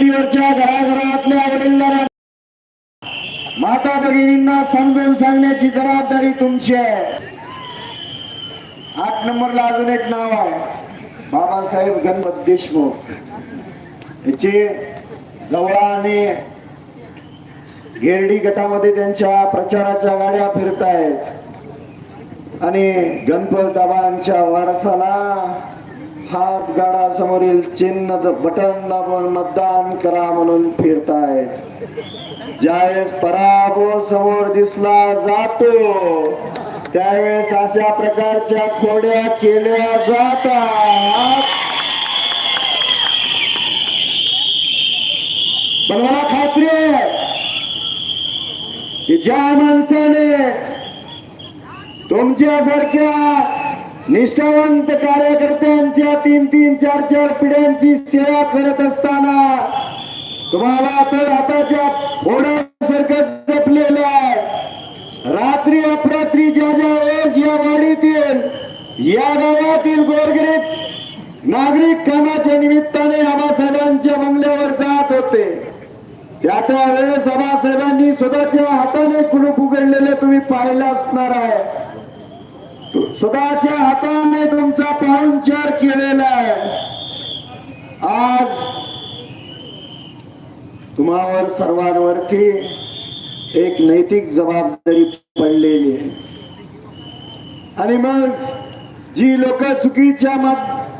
वस्तीवरच्या घराघरातल्या वडीलधाऱ्या माता भगिनींना समजून सांगण्याची जबाबदारी तुमची आहे. आठ नंबरला अजून एक नाव आहे. बाबासाहेब गणपत देशमुख. याचे जवळा आणि गेरडी गटामध्ये त्यांच्या प्रचाराच्या गाड्या फिरत आहेत आणि गणपत दाबांच्या वारसाला हात गाडा समोरील चिन्ह बटन दाबून मतदान करा म्हणून फिरतायत. ज्यावेळेस पराभव समोर दिसला जातो त्यावेळेस अशा प्रकारच्या खोड्या केल्या जातात. पण मला खात्री आहे की ज्या माणसाने तुमच्यासारख्या निष्ठावंत कार्यकर्त्यांच्या तीन तीन चार चार पिढ्यांची सेवा करत असताना तुम्हाला तर आताच्या फोडासारखं जपलेलं आहे. रात्री अपरात्री ज्या ज्या वेळेस या वाडीतील या गावातील गोरगरीब नागरिक कामाच्या निमित्ताने आबासाहेबांच्या बंगल्यावर जात होते त्या त्या वेळेस आबासाहेबांनी स्वतःच्या हाताने कुलूप उघडलेले तुम्ही पाहिलं असणार आहे. स्वतःच्या हाताने तुमचा पाहुणचार केलेला आहे. आज तुम्हावर सर्वांवरती एक नैतिक जबाबदारी पडलेली आहे. आणि मग जी लोक चुकीच्या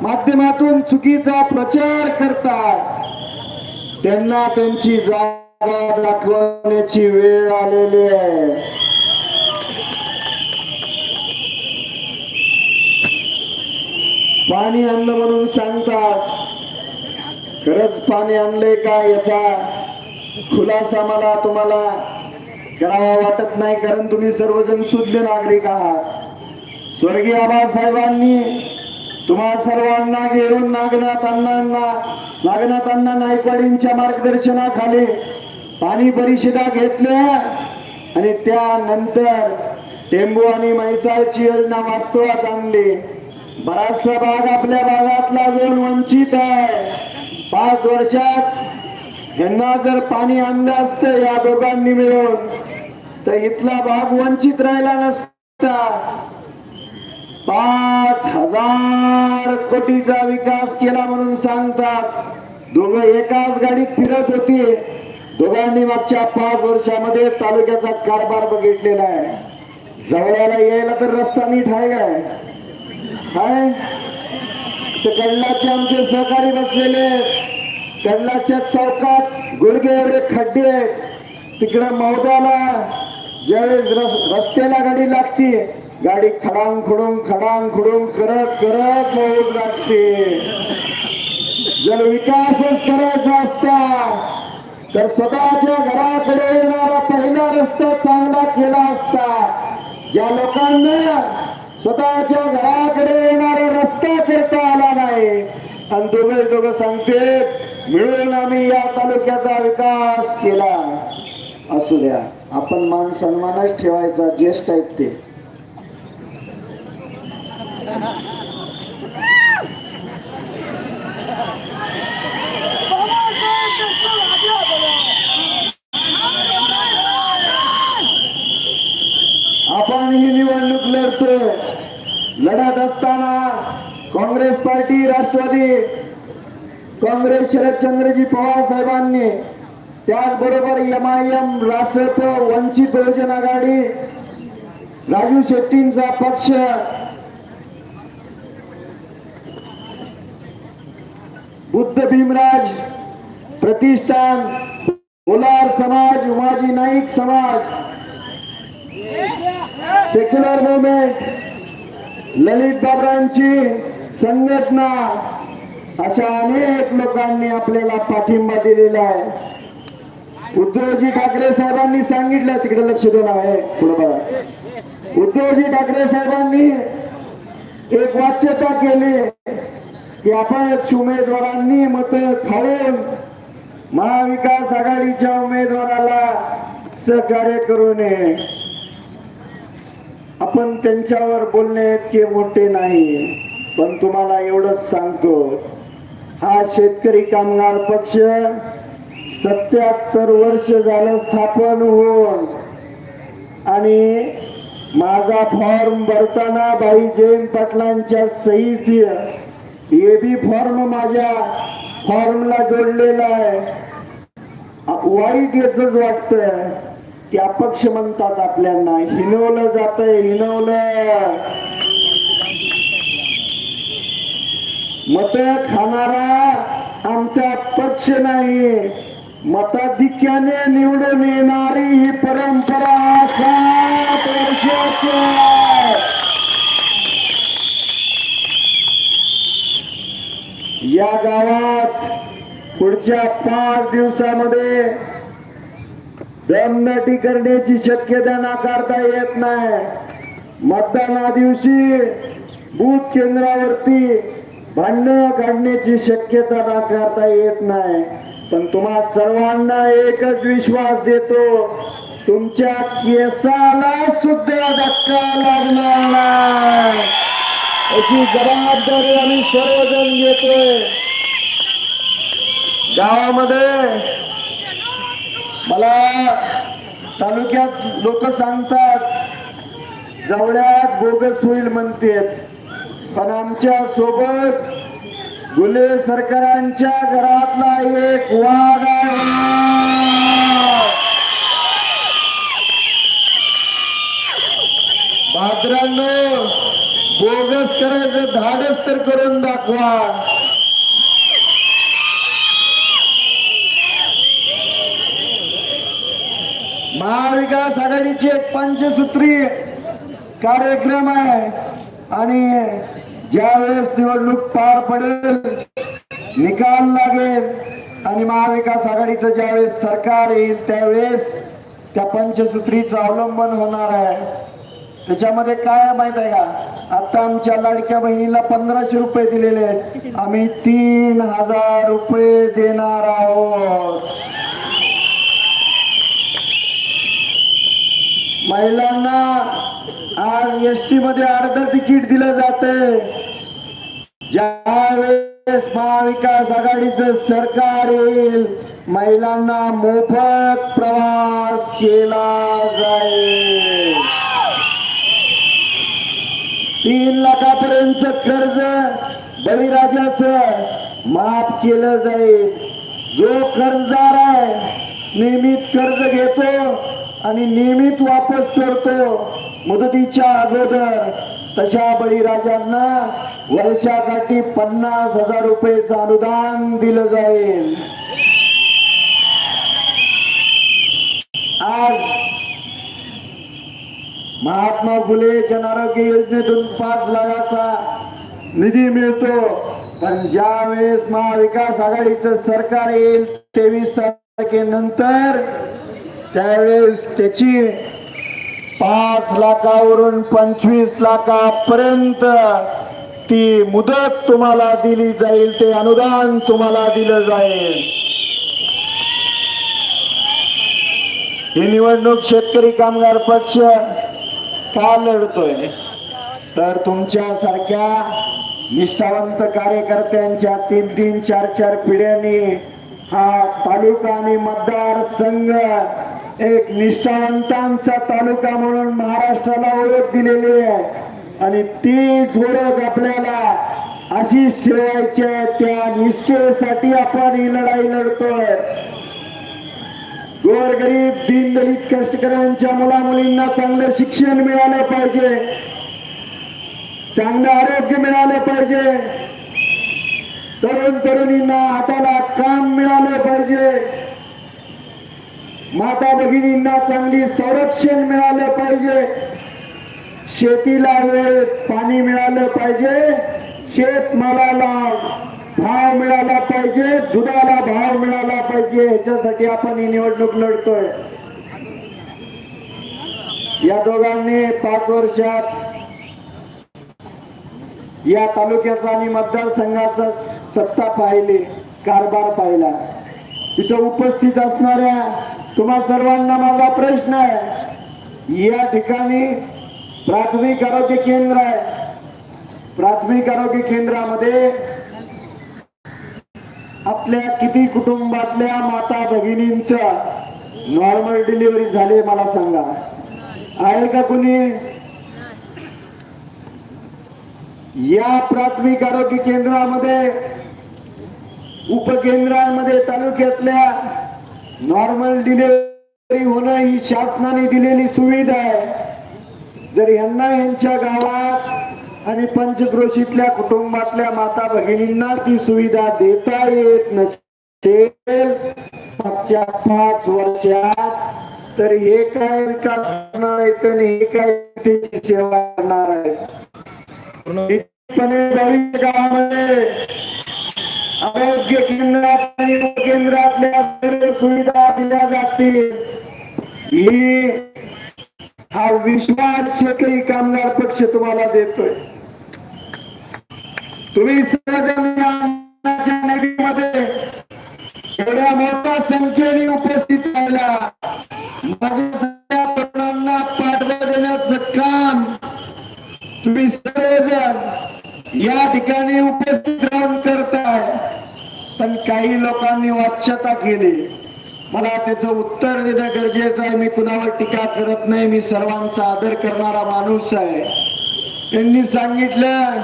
माध्यमातून चुकीचा प्रचार करतात त्यांना त्यांची जागा दाखवण्याची वेळ आलेली आहे. पाणी आणलं म्हणून सांगतात. खरंच पाणी आणले का याचा खुलासा मला तुम्हाला करावा वाटत नाही कारण तुम्ही सर्वजण शुद्ध नागरिक आहात. स्वर्गीय आबासाहेबांनी तुम्हा सर्वांना घेऊन नागनाथ अण्णांना नागनाथ अण्णा नायकवाडींच्या मार्गदर्शनाखाली पाणी परिषदा घेतल्या आणि त्यानंतर टेंबू आणि म्हैसाळची योजना वास्तवात आणली. बराचसा भाग आपल्या भागातला दोन वंचित आहे. पाच वर्षात यांना जर पाणी आणलं असतं या दोघांनी मिळून. तर इथला भाग वंचित राहिला नसता. पाच हजार कोटीचा विकास केला म्हणून सांगतात. दोघं एकाच गाडीत फिरत होती. दोघांनी मागच्या पाच वर्षामध्ये तालुक्याचा कारभार बघितलेला आहे. जवळाला यायला तर रस्ता नीट आहे काय? काय? ते कडलाचे आमचे सहकारी बसलेले कडलाच्या चौकात गुडगे एवढे खड्डे आहेत. तिकडं मौदाला ज्यावेळेस रस- रस्त्याला गाडी लागते गाडी खडांग खुडून खडांग खुडून करत करत मौद लागते जर विकासच करायचा असता तर स्वतःच्या घराकडे येणारा पहिला रस्ता चांगला केला असता ज्या लोकांना स्वतःच्या घराकडे येणारा रस्ता करता आला नाही. आणि दोघे दोघं सांगते मिळून आम्ही या तालुक्याचा विकास केला. असू द्या आपण मान सन्मानच ठेवायचा ज्येष्ठ आहेत ते आपण ही निवडणूक लढतोय लढत असताना काँग्रेस पार्टी राष्ट्रवादी काँग्रेस शरदचंद्रजी पवार साहेबांनी त्याचबरोबर M I M Rasap Vanchit Bahujan Aghadi Raju शेट्टींचा पक्ष. बुद्ध भीमराज प्रतिष्ठान बोलार समाज उमाजी नाईक समाज. सेक्युलर मुवमेंट ललित बाबरांची संघटना अशा अनेक लोकांनी आपल्याला पाठिंबा दिलेला आहे. उद्धवजी ठाकरे साहेबांनी सांगितलं तिकडे लक्ष देणार आहे पुढे बघा. उद्धवजी ठाकरे साहेबांनी एक वाच्यता केली की अपक्ष उमेदवारांनी मत खाऊन महाविकास आघाडीच्या उमेदवाराला सहकार्य करू नये. आपण त्यांच्यावर बोलणे इतके मोठे नाही. पण तुम्हाला एवढंच सांगतो हा शेतकरी कामगार पक्ष सत्याहत्तर वर्ष झालं स्थापन होऊन आणि माझा फॉर्म भरताना बाई जैन पाटलांच्या सहीची ए बी फॉर्म माझ्या फॉर्मला जोडलेला आहे. वाईट याच वाटत की अपक्ष म्हणतात आपल्याला हिनवलं जात हिनवलं. मत खाणारा आमचा पक्ष नाही. मताधिक्याने निवडून येणारी ही परंपरा सात वर्षाची या गावात पुढच्या पाच दिवसामध्ये दमदाटी करण्याची शक्यता नाकारता येत नाही. मतदाना दिवशी बूथ केंद्रावरती भांडणं काढण्याची शक्यता नाकारता येत नाही. पण तुम्हा सर्वांना एकच विश्वास देतो तुमच्या केसाला सुद्धा धक्का लागणार नाही. याची जबाबदारी आम्ही सर्वजण घेतोय. गावामध्ये मला तालुक्यात लोक सांगतात जवळ्यात बोगस होईल म्हणतेत. पण आमच्यासोबत गुले सरकारांच्या घरातला एक वाद आहे. भाद्रांनो बोगस करायचं धाडस तर करून दाखवा. महाविकास आघाडीची एक पंचसूत्री कार्यक्रम आहे आणि ज्यावेळेस निवडणूक पार पडेल निकाल लागेल आणि महाविकास आघाडीचं ज्यावेळेस सरकार येईल त्यावेळेस त्या पंचसूत्रीचं अवलंबन होणार आहे. त्याच्यामध्ये काय माहीत आहे का? आता आमच्या लाडक्या बहिणीला पंधराशे रुपये दिलेले आहेत. आम्ही तीन हजार रुपये देणार आहोत. महिलांना आज एस टी मध्ये अर्ध तिकीट दिलं जाते ज्यावेळेस महाविकास आघाडीचं सरकार येईल महिलांना मोफत प्रवास केला जाईल. तीन लाखापर्यंत कर्ज बळीराजाच माफ केलं जाईल. जो कर्जदार आहे नियमित कर्ज घेतो आणि नियमित वापस करतो. मुदतीच्या अगोदर तशा बळीराजांना वर्षाकाठी पन्नास हजार रुपयेच अनुदान दिलं जाईल. आज महात्मा फुले जन आरोग्य योजनेतून पाच लाखाचा निधी मिळतो. पण ज्या वेळेस महाविकास आघाडीचं सरकार येईल तेवीस तारखेनंतर त्यावेळेस त्याची पाच लाखावरून पंचवीस लाखापर्यंत ती मुदत तुम्हाला दिली जाईल ते अनुदान तुम्हाला दिलं जाईल. ही निवडणूक शेतकरी कामगार पक्ष का लढतोय? तर तुमच्या सारख्या निष्ठावंत कार्यकर्त्यांच्या तीन तीन चार चार पिढ्यांनी हा तालुका आणि मतदार संघ एक निष्ठावंतांचा तालुका म्हणून महाराष्ट्राला ओळख दिलेली आहे. आणि तीच ओळख आपल्याला अशीच ठेवायची आहे त्या निष्ठेसाठी आपण ही लढाई लढतोय. गोरगरीब दीनदलित कष्टकऱ्यांच्या मुला मुलींना चांगलं शिक्षण मिळालं पाहिजे. चांगलं आरोग्य मिळालं पाहिजे. तरुण तरुणींना हाताला काम मिळालं पाहिजे. माता भगिनींना चांगली संरक्षण मिळालं पाहिजे. शेतीला वेळ पाणी मिळालं पाहिजे. शेतमालाला भाव मिळाला पाहिजे. दुधाला भाव मिळाला पाहिजे. ह्याच्यासाठी आपण ही निवडणूक लढतोय. या दोघांनी पाच वर्षात या तालुक्याचा आणि मतदारसंघाचा सत्ता पाहिली कारभार पाहिला. तिथं उपस्थित असणाऱ्या तुम्हा सर्वांना माझा प्रश्न आहे. या ठिकाणी प्राथमिक आरोग्य केंद्र आहे. प्राथमिक आरोग्य केंद्रामध्ये आपल्या किती कुटुंबातल्या माता भगिनींच्या नॉर्मल डिलिव्हरी झाले मला सांगा. आहे का कुणी? या प्राथमिक आरोग्य केंद्रामध्ये उपकेंद्रांमध्ये तालुक्यातल्या नॉर्मल डिलिव्हरी होणं ही शासनाने दिलेली सुविधा आहे. जर यांना यांच्या गावात आणि पंचक्रोशीतल्या कुटुंबातल्या माता भगिनींना ती सुविधा देता येत नसेल मागच्या पाच वर्षात तर हे काय विकास करणार आहेत आणि हे काय सेवा करणार आहेत? काळामध्ये आरोग्य केंद्रात आणि केंद्रातल्या सुविधा दिल्या जातील. ही हा विश्वास शेतकरी कामगार पक्ष तुम्हाला देतोय. तुम्ही सर्वजण निधीमध्ये एवढ्या मोठ्या संख्येने उपस्थित राहिला. माझ्या सगळ्या तरुणांना पाठवा देण्याचं काम तुम्ही सर्वजण या ठिकाणी उपस्थित काही लोकांनी वाच्यता केली. मला त्याचं उत्तर देणं गरजेचं आहे. मी कुणावर टीका करत नाही. मी सर्वांचा आदर करणारा माणूस आहे. त्यांनी सांगितलं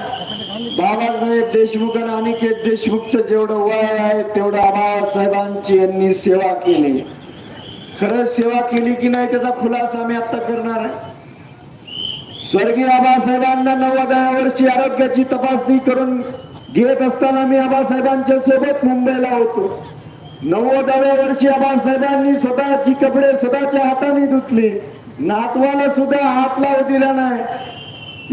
बाबासाहेब देशमुख आणि अनिकेत देशमुखचं जेवढं वय आहे तेवढं बाबासाहेबांची यांनी सेवा केली. खरंच सेवा केली की नाही त्याचा खुलासा मी आता करणार आहे. स्वर्गीय आबासाहेबांना नव्वदाव्या वर्षी आरोग्याची तपासणी करून घेत असताना मी आबासाहेबांच्या सोबत मुंबईला होतो. नव्वदाव्या वर्षी आबासाहेबांनी स्वतःची कपडे स्वतःच्या हाताने धुतली. नातवाला सुद्धा हात लावू दिला नाही.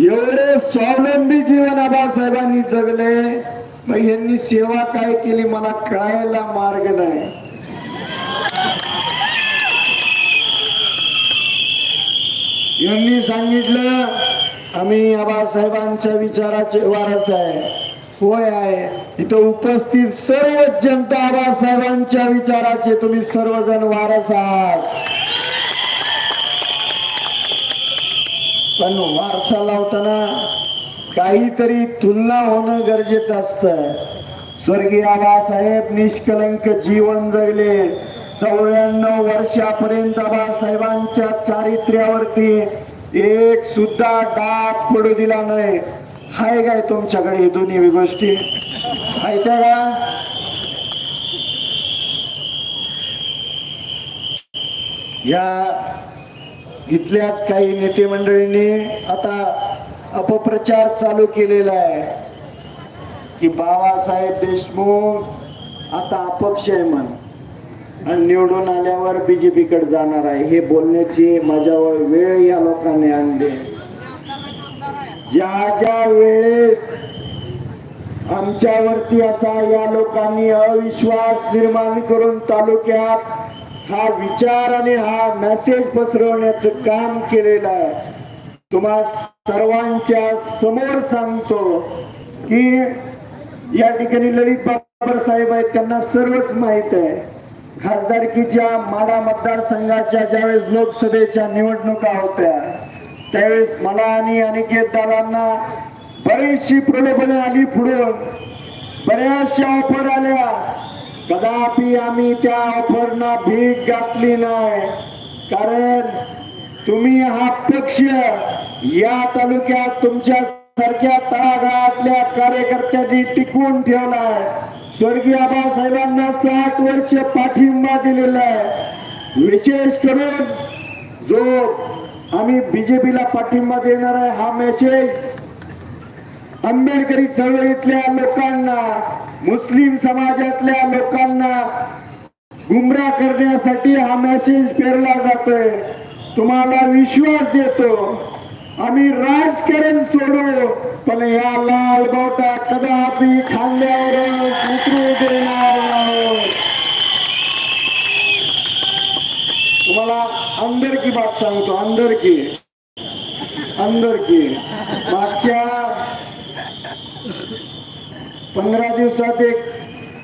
एवढे स्वावलंबी जीवन आबासाहेबांनी जगले. मग यांनी सेवा काय केली मला कळायला मार्ग नाही. यांनी सांगितलं आम्ही आबासाहेबांच्या विचाराचे वारस आहे. होय आहे. इथं उपस्थित सर्व जनता आबासाहेबांच्या विचाराचे तुम्ही सर्वजण वारस आहात. पण वारसा लावताना काहीतरी तुलना होणं गरजेचं असतं. स्वर्गीय आबासाहेब निष्कलंक जीवन जगले. चौऱ्याण्णव वर्षापर्यंत आबासाहेबांच्या चारित्र्यावरती एक सुद्धा डाग पडू दिला नाही. हाय काय तुमच्याकडे हे दोन्ही गोष्टी. आहेत का या इथल्याच काही नेते मंडळींनी आता अपप्रचार चालू केलेला आहे. की बाबासाहेब देशमुख आता अपक्ष आहे म्हण. आणि निवडून आल्यावर बीजेपी कडे जाणार आहे. हे बोलण्याची माझ्यावर वेळ या लोकांनी आणली ज्या ज्या वेळेस आमच्यावरती असा या लोकांनी अविश्वास निर्माण करून तालुक्यात हा विचार आणि हा मेसेज पसरवण्याचं काम केलेलं आहे. तुम्हा सर्वांच्या समोर सांगतो की या ठिकाणी ललित बाबर साहेब आहेत त्यांना सर्वच माहीत आहे. खासदारकीच्या माडा मतदारसंघाच्या ज्यावेळेस लोकसभेच्या निवडणुका होत्या त्यावेळेस मला आणि अनिकेत दादांना बरीचशी प्रलोभने आली पुढून बऱ्याचशा ऑफर आल्या. कदापि आम्ही त्या ऑफरना भीक घातली नाही. कारण तुम्ही हा पक्ष या तालुक्यात तुमच्या सारख्या तळागाळातल्या कार्यकर्त्यांनी टिकवून ठेवलाय स्वर्गीय आबासाहेबांना सात वर्ष पाठिंबा दिलेला आहे. विशेष करून जो आम्ही बीजेपीला पाठिंबा देणार आहे हा मेसेज आंबेडकरी चळवळीतल्या लोकांना मुस्लिम समाजातल्या लोकांना गुमराह करण्यासाठी हा मेसेज पेरला जातोय. तुम्हाला विश्वास देतो. आम्ही राजकारण सोडू पण या लाल गोटा कदापि खांद्यावर उतरू देणार आहोत तुम्हाला अंदर की बात सांगतो अंदर की. अंदर की. मागच्या पंधरा दिवसात एक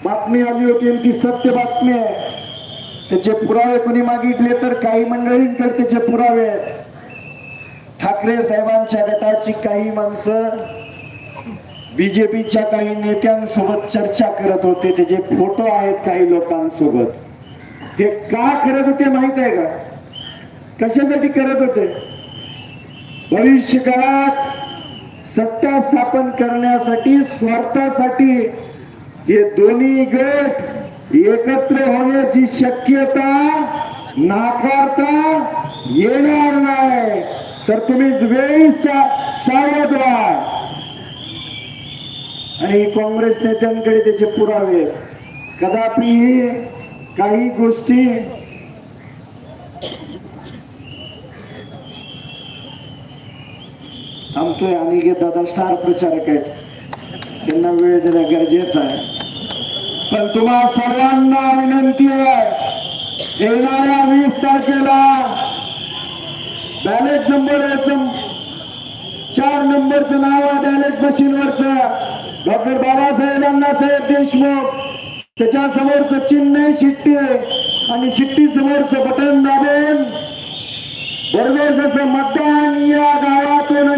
बातमी आली होती आणि ती सत्य बातमी आहे. त्याचे पुरावे कोणी मागितले तर काही मंडळींकडे त्याचे पुरावे आहेत. ठाकरे साहेबांच्या गटाची काही माणसं बीजेपीच्या काही नेत्यांसोबत चर्चा करत होते त्याचे फोटो आहेत काही लोकांसोबत. हे का करत होते माहीत आहे का? कशासाठी करत होते? भविष्य काळात सत्ता स्थापन करण्यासाठी स्वार्थासाठी हे दोन्ही गट एकत्र होण्याची शक्यता नाकारता येणार नाही. तर तुम्ही वेळी सावध व्हा. आणि काँग्रेस नेत्यांकडे त्याचे पुरावे कदापि काही गोष्टी थांबतोय आणि दादा स्टार प्रचारक आहेत. त्यांना वेळ देणं गरजेचं आहे. पण तुम्हा सर्वांना विनंती आहे येणाऱ्या वीस तारखेला बॅलेट नंबर चार नंबरचं नाव आहे बॅलेट मशीनवरचं. डॉक्टर बाबासाहेब अण्णासाहेब देशमुख. त्याच्या समोरच चिन्ह आहे शिट्टी आहे. आणि शिट्टी समोरच बटन दाबून बरोबर असं मतदान या गावातून